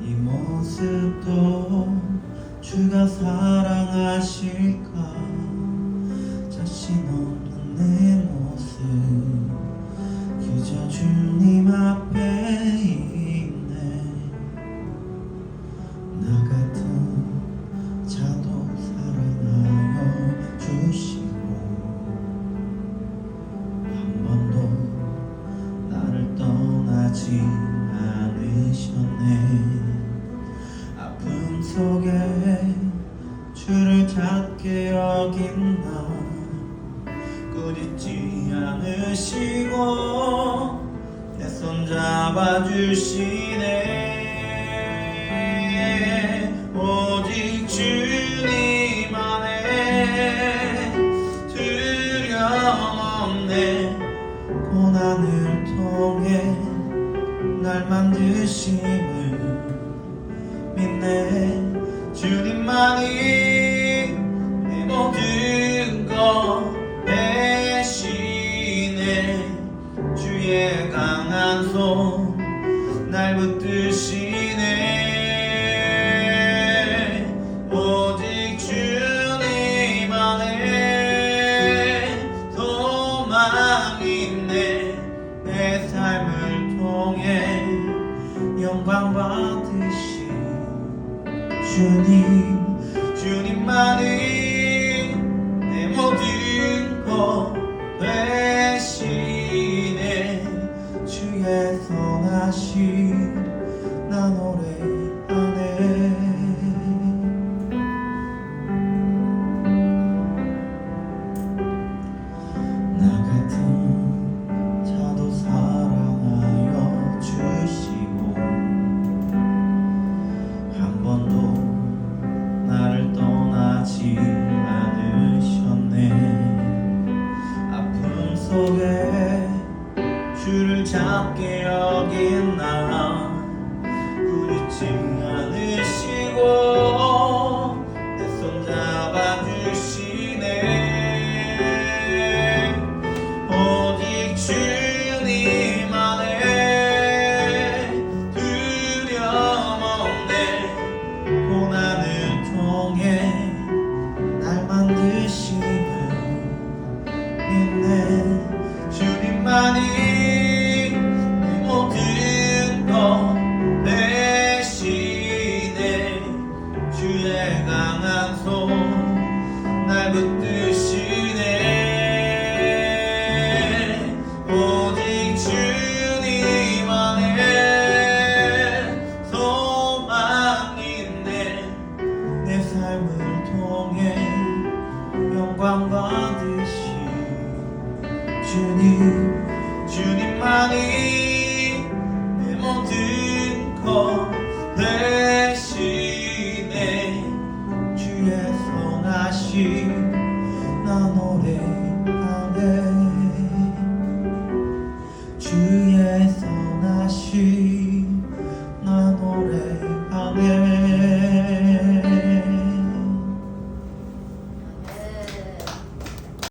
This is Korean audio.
이 모습도 주가 사랑하실 것 찾게 여긴 나 꾸짖지 않으시고 내 손 잡아주시네. 오직 주님 안에 두려움 없네. 고난을 통해 날 만드심을 대신에 주의 강한 손 날 붙드시네. 오직 주님 안에 소망이 있네. 내 삶을 통해 영광 받으시 주님 주님만이 선 잡게 여긴 나. 부르지 않으시고 붙드시네. 오직 주님 안에 소망인데 내 삶을 통해 영광 받으신 주님 주님만이 내 모든 것 대신에 주의 성하신 노래하네 주의 선하신 나 노래하네